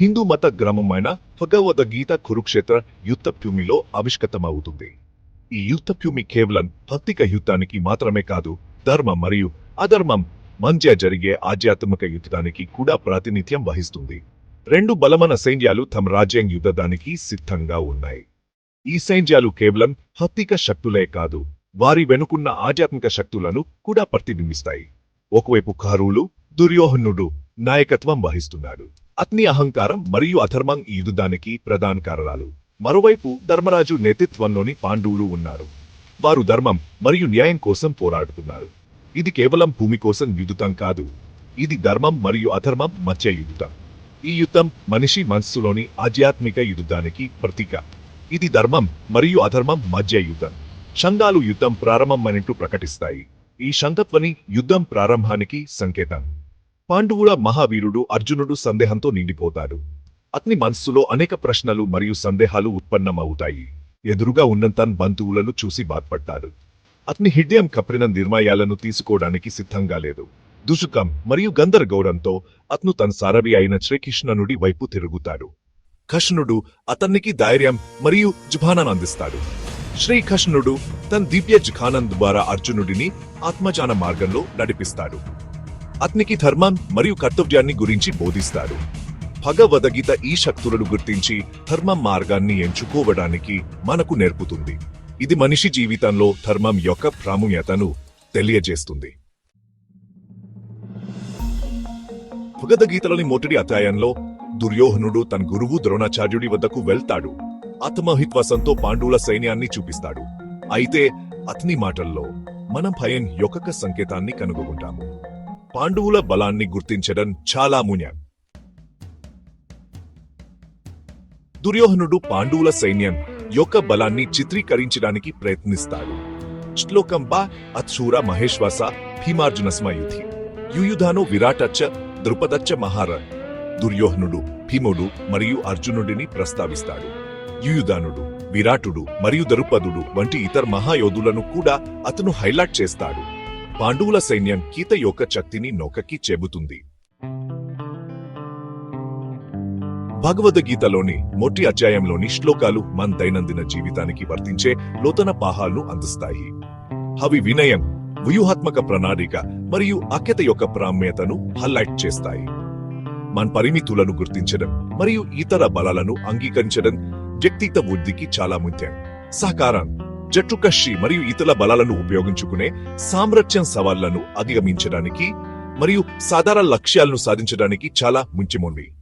హిందూ మత గ్రామమైన భగవద్గీత కురుక్షేత్ర యుద్ధ భూమిలో ఆవిష్కృతమవుతుంది. ఈ యుద్ధ భూమి కేవలం భక్తిక యుద్ధానికి మాత్రమే కాదు ధర్మం మరియు అధర్మం మధ్య జరిగే ఆధ్యాత్మిక యుద్ధానికి కూడా ప్రాతినిధ్యం వహిస్తుంది. రెండు బలమైన సైన్యాలు తమ రాజ్యం యుద్ధదానికి సిద్ధంగా ఉన్నాయి. ఈ సైన్యాలు కేవలం భౌతిక శక్తులే కాదు వారి వెనుకున్న ఆధ్యాత్మిక శక్తులను కూడా ప్రతిబింబిస్తాయి. ఒకవైపు కారులు దుర్యోహనుడు నాయకత్వం వహిస్తున్నాడు. అగ్ని అహంకారం మరియు అధర్మం ఈ యుద్ధానికి ప్రధాన కారణాలు. మరోవైపు ధర్మరాజు నేతృత్వంలోని పాండవులు ఉన్నారు. వారు ధర్మం మరియు న్యాయం కోసం పోరాడుతున్నారు. ఇది కేవలం భూమి కోసం యుద్ధం కాదు. ఇది ధర్మం మరియు అధర్మం మధ్య యుద్ధం. ఈ యుద్ధం మనిషి మనస్సులోని ఆధ్యాత్మిక యుద్ధానికి ప్రతీక. ఇది ధర్మం మరియు అధర్మం మధ్య యుద్ధం. షంగాలు యుద్ధం ప్రారంభమైనట్టు ప్రకటిస్తాయి. ఈ సంగత్వని యుద్ధం ప్రారంభానికి సంకేతం. పాండవుల మహావీరుడు అర్జునుడు సందేహంతో నిండిపోతాడు. అతని మనస్సులో అనేక ప్రశ్నలు మరియు సందేహాలు ఉత్పన్నమవుతాయి. ఎదురుగా ఉన్న తన బంధువులను చూసి బాధపడ్డాడు అతని హృదయం కప్పిన నిర్ణయాలను తీసుకోవడానికి సిద్ధంగా లేదు. దుషుకం మరియు గందరగౌడంతో అతను తన సారవి అయిన శ్రీకృష్ణనుడి వైపు తిరుగుతాడు. కృష్ణుడు అతనికి ధైర్యం మరియు జుభానం అందిస్తాడు. శ్రీకృష్ణుడు తన దివ్య జుఖానం ద్వారా అర్జునుడిని ఆత్మజాన మార్గంలో నడిపిస్తాడు. అతనికి ధర్మం మరియు కర్తవ్యాన్ని గురించి బోధిస్తారు. భగవద్గీత ఈ శక్తులను గుర్తించి ధర్మ మార్గాన్ని ఎంచుకోవడానికి మనకు నేర్పుతుంది. ఇది మనిషి జీవితంలో ధర్మం యొక్క ప్రాముఖ్యతను తెలియజేస్తుంది. భగవద్గీతలోని మొదటి అధ్యాయంలో దుర్యోధనుడు తన గురువు ద్రోణాచార్యుడి వద్దకు వెళ్తాడు. ఆత్మహిత్వసంతో పాండువుల సైన్యాన్ని చూపిస్తాడు. అయితే అతని మాటల్లో మనం భయం యొక్క సంకేతాన్ని కనుగొంటాము. పాండవుల బలాన్ని గుర్తించడం చాలా మున్యం దుర్యోహనుడు పాండవుల సైన్యం యొక్క బలాన్ని చిత్రీకరించడానికి ప్రయత్నిస్తాడు. శ్లోకంబ అత్సూర మహేశ్వాస భీమార్జున స్మయుధి. యుయుధాను విరాటచ్చ ద్రుపదచ్చ మహార. దుర్యోహనుడు భీముడు మరియు అర్జునుడిని ప్రస్తావిస్తాడు. యుయుధానుడు విరాటుడు మరియు ద్రుపదుడు వంటి ఇతర మహాయోధులను కూడా అతను హైలైట్ చేస్తాడు. పాండవుల సైన్యం గీత యొక్క శక్తిని నౌకకి చెబుతుంది. భగవద్గీతలోని మొట్టి అధ్యాయంలోని శ్లోకాలు మన దైనందిన జీవితానికి వర్తించే లోతన పాహాలను అందిస్తాయి. అవి వినయం వ్యూహాత్మక ప్రణాళిక మరియు అఖ్యత యొక్క ప్రామ్యతను హైలైట్ చేస్తాయి. మన పరిమితులను గుర్తించడం మరియు ఇతర బలాలను అంగీకరించడం వ్యక్తిత్వ వృద్ధికి చాలా ముఖ్యం. సహకారం జట్టుకషి మరియు ఇతర బలాలను ఉపయోగించుకునే సామ్రాజ్యం సవాళ్ళను అధిగమించడానికి మరియు సాధారణ లక్ష్యాలను సాధించడానికి చాలా ముంచిమొంది.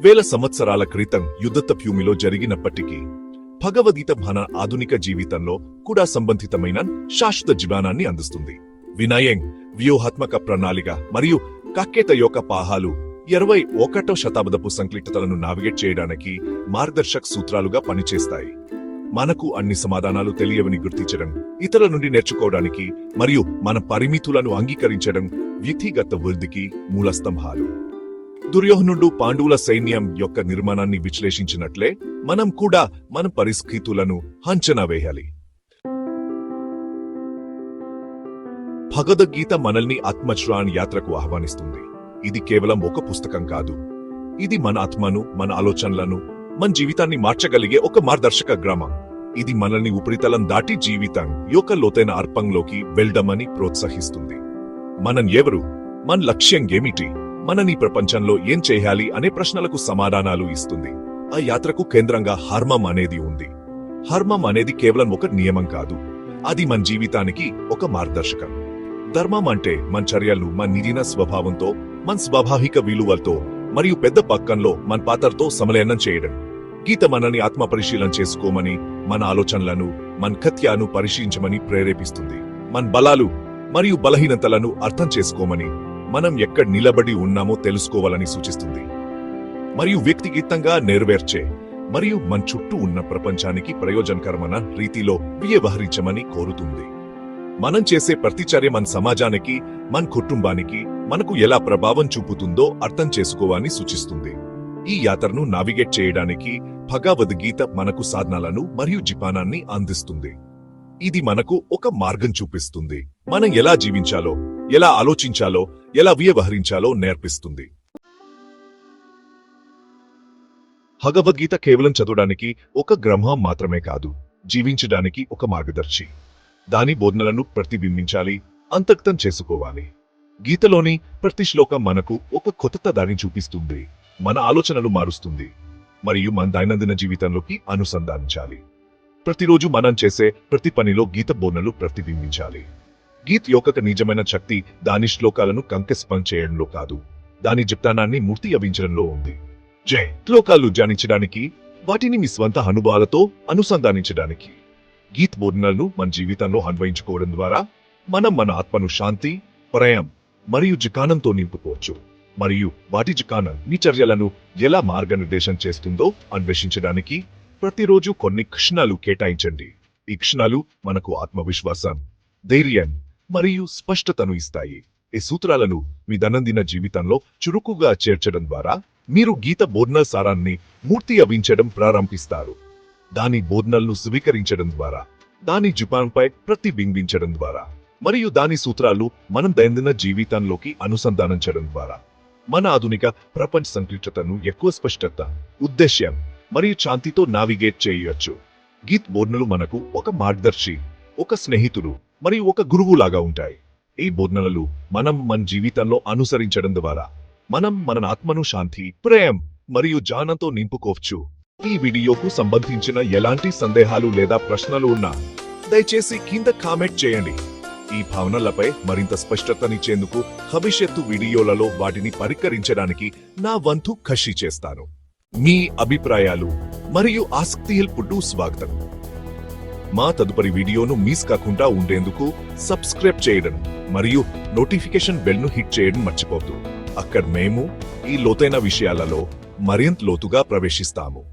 వేల సంవత్సరాల క్రితం యుద్ధత భూమిలో జరిగినప్పటికీ భగవద్గీత మన ఆధునిక జీవితంలో కూడా సంబంధితమైన శాశ్వత జీవనాన్ని అందిస్తుంది. వినయం వ్యూహాత్మక ప్రణాళిక మరియు కక్కేత యొక్క పాహాలు ఇరవై ఒకటో శతాబ్దపు సంక్లిష్టతలను నావిగేట్ చేయడానికి మార్గదర్శక సూత్రాలుగా పనిచేస్తాయి. మనకు అన్ని సమాధానాలు తెలియవని గుర్తించడం ఇతరుల నుండి నేర్చుకోవడానికి మరియు మన పరిమితులను అంగీకరించడం వ్యక్తిగత వృద్ధికి మూలస్తంభాలు. దుర్యోహనుడు పాండవుల సైన్యం యొక్క నిర్మాణాన్ని విశ్లేషించినట్లే మనం కూడా మన పరిస్థితులను అంచనా వేయాలి. భగవద్గీత మనల్ని ఆత్మచ్రాన్ యాత్రకు ఆహ్వానిస్తుంది. ఇది కేవలం ఒక పుస్తకం కాదు. ఇది మన ఆత్మను మన ఆలోచనలను మన జీవితాన్ని మార్చగలిగే ఒక మార్గదర్శక గ్రామం. ఇది మనల్ని ఉపరితలం దాటి జీవితం యొక్క లోతైన అర్పంలోకి వెళ్దామని ప్రోత్సహిస్తుంది. మనం ఎవరు మన లక్ష్యం ఏమిటి మనని ప్రపంచంలో ఏం చేయాలి అనే ప్రశ్నలకు సమాధానాలు ఇస్తుంది. ఆ యాత్రకు కేంద్రంగా హర్మం అనేది ఉంది. హర్మం అనేది కేవలం ఒక నియమం కాదు. అది మన జీవితానికి ఒక మార్గదర్శకం. ధర్మం అంటే మన చర్యలు మన నిజీన స్వభావంతో మన స్వాభావిక విలువలతో మరియు పెద్ద పక్కంలో మన పాత్రతో సమలయనం చేయడం. గీత మనని ఆత్మ పరిశీలన చేసుకోమని మన ఆలోచనలను మన కత్యాను పరిశీలించమని ప్రేరేపిస్తుంది. మన బలాలు మరియు బలహీనతలను అర్థం చేసుకోమని మనం ఎక్కడ నిలబడి ఉన్నామో తెలుసుకోవాలని సూచిస్తుంది. మరియు వ్యక్తిగతంగా నెరవేర్చే మరియు మన చుట్టూ ఉన్న ప్రపంచానికి ప్రయోజనకరమైన రీతిలో వ్యవహరించమని కోరుతుంది. మనం చేసే ప్రతిచర్య మన సమాజానికి మన కుటుంబానికి మనకు ఎలా ప్రభావం చూపుతుందో అర్థం చేసుకోవాలని సూచిస్తుంది. ఈ యాత్రను నావిగేట్ చేయడానికి భగవద్గీత మనకు సాధనాలను మరియు జిపానాన్ని అందిస్తుంది. ఇది మనకు ఒక మార్గం చూపిస్తుంది. మనం ఎలా జీవించాలో ఎలా ఆలోచించాలో ఎలా వ్యవహరించాలో నేర్పిస్తుంది. భగవద్గీత కేవలం చదవడానికి ఒక గ్రంథం మాత్రమే కాదు జీవించడానికి ఒక మార్గదర్శి. దాని బోధనలను ప్రతిబింబించాలి అంతక్తం చేసుకోవాలి. గీతలోని ప్రతి శ్లోకం మనకు ఒక కొత్త దారిని చూపిస్తుంది. మన ఆలోచనలు మారుస్తుంది. మరియు మన దైనందిన జీవితంలోకి అనుసంధానించాలి. ప్రతిరోజు మనం చేసే ప్రతి పనిలో గీత బోధనలు ప్రతిబింబించాలి. గీత్ యొక్క నిజమైన శక్తి దాని శ్లోకాలను కంకస్పం చేయడంలో కాదు. దాని జిప్తానాన్ని మూర్తి అవించడంలో ఉంది. జై! శ్లోకాలు ధ్యానించడానికి వాటిని మీ స్వంత అనుభవాలతో అనుసంధానించడానికి. గీత్ బోధనలను మన జీవితంలో అన్వయించుకోవడం ద్వారా మనం మన ఆత్మను శాంతి ప్రయం మరియు జికానంతో నింపుకోవచ్చు. మరియు వాటి జికానం మీ చర్యలను ఎలా మార్గనిర్దేశం చేస్తుందో అన్వేషించడానికి ప్రతిరోజు కొన్ని క్షణాలు కేటాయించండి. ఈ క్షణాలు మనకు ఆత్మవిశ్వాసం ధైర్యం మరియు స్పష్టతను ఇస్తాయి. ఈ సూత్రాలను మీ దైనందిన జీవితంలో చురుకుగా చేర్చడం ద్వారా మీరు గీత బోధన సారాన్ని మూర్తి అవించడం ప్రారంభిస్తారు. దాని బోధనలను స్వీకరించడం ద్వారా దాని జుపాన్పై ప్రతిబింబించడం ద్వారా. మరియు దాని సూత్రాలు మనం దైనందిన జీవితంలోకి అనుసంధానించడం ద్వారా. మన ఆధునిక ప్రపంచ సంక్లిష్టతను ఎక్కువ స్పష్టత ఉద్దేశ్యం మరియు శాంతితో నావిగేట్ చేయవచ్చు గీత్ బోధనలు మనకు ఒక మార్గదర్శి ఒక స్నేహితుడు మరియు ఒక గురువు లాగా ఉంటాయి. ఈ బోధనలు మనం మన జీవితంలో అనుసరించడం ద్వారా మనం మన ఆత్మను శాంతి ప్రేమ మరియు జ్ఞానంతో నింపుకోవచ్చు. ఈ వీడియోకు సంబంధించిన ఎలాంటి సందేహాలు లేదా ప్రశ్నలు ఉన్నా దయచేసి కింద కామెంట్ చేయండి. ఈ భావనలపై మరింత స్పష్టతనిచ్చేందుకు భవిష్యత్తు వీడియోలలో వాటిని పరికరించడానికి నా వంతు కషి చేస్తాను. మీ అభిప్రాయాలు మరియు ఆసక్తి హెల్పుడు స్వాగతం. మా తదుపరి వీడియోను మిస్ కాకుండా ఉండేందుకు సబ్స్క్రైబ్ చేయడం మరియు నోటిఫికేషన్ బెల్ను హిట్ చేయడం మర్చిపోవద్దు. అక్కడ మేము ఈ లోతైన విషయాలలో మరింత లోతుగా ప్రవేశిస్తాము.